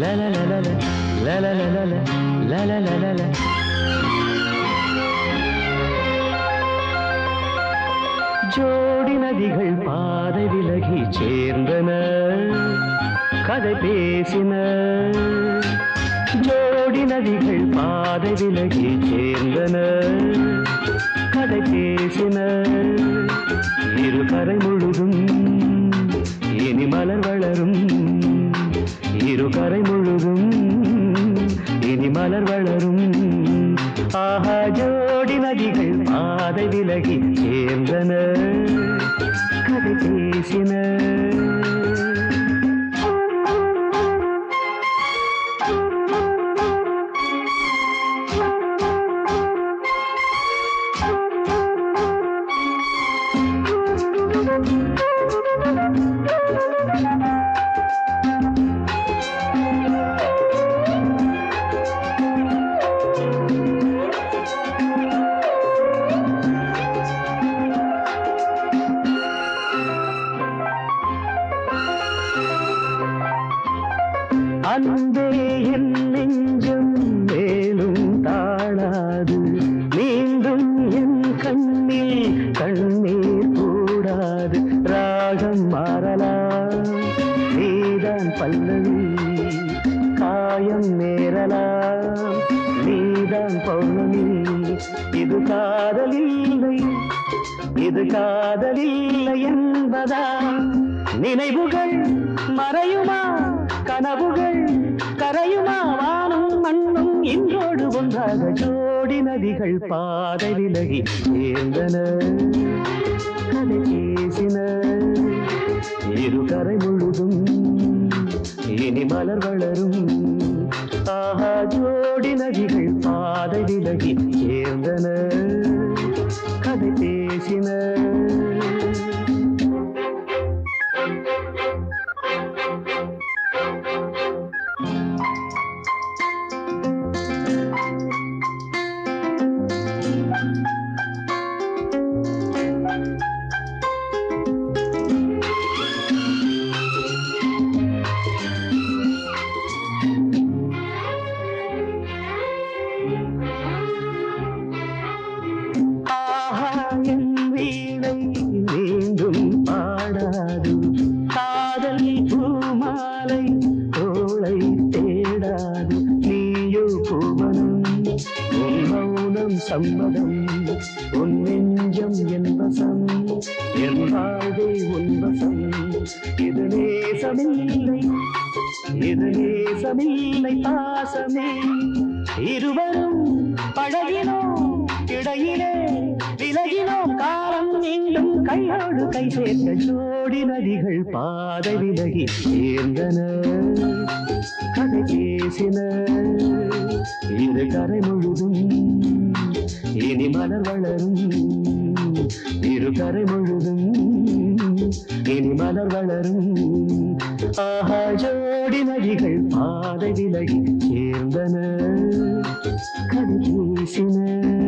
ஜோடி நதிகள் பாதை விலகி சேர்ந்தன. கதை பேசின. ஜோடி நதிகள் பாதை விலகி சேர்ந்தன. கதை பேசின. இரு கரை முழுதும் மலர் வளரும். ஆஹா ஜோடி நதிகள் பாதை விலகி சேர்ந்தன. கதை பேசின அன்பே என் நெஞ்சம் மேலும் தாழாது. மீண்டும் என் கண்ணில் கண்ணீர் கூடாது. ராகம் மாறலாம் நீதான் பல்லவி காயம் நேரலாம். நீதான் பௌர்ணமி இது காதலில்லை இது காதலில்லை என்பதா நினைவுகள் மறையுமா? கனவுகள் கரையுமா வானும் மண்ணும் இன்றோடு ஒன்றாக ஜோடி நதிகள் பாதை விலகி சேர்ந்தன கதை பேசின இரு கரை முழுதும் இனி மலர் வளரும். ஆஹா ஜோடி நதிகள் பாதை விலகி சேர்ந்தன பூமாலை தோளை தேடாது நீயோ பூவனம். உன் மௌனம் சம்மதம் உன் நெஞ்சம் என் வசம். என் வாழ்வே உன் வசம். இது நேசமில்லை இது நேசமில்லை பாசமே. இருவரும் பழகினோம் இடையிலே விலகினோம் கா இன்னும் கையோடு கை சேர்ந்த ஜோடி நதிகள் பாதை விலகி சேர்ந்தன. கதை பேசின இரு கரை முழுதும் இனி மலர் வளரும். இரு கரை முழுதும் இனி மலர் வளரும். ஆஹா ஜோடி நதிகள் பாதை விலகி சேர்ந்தன. கதை பேசின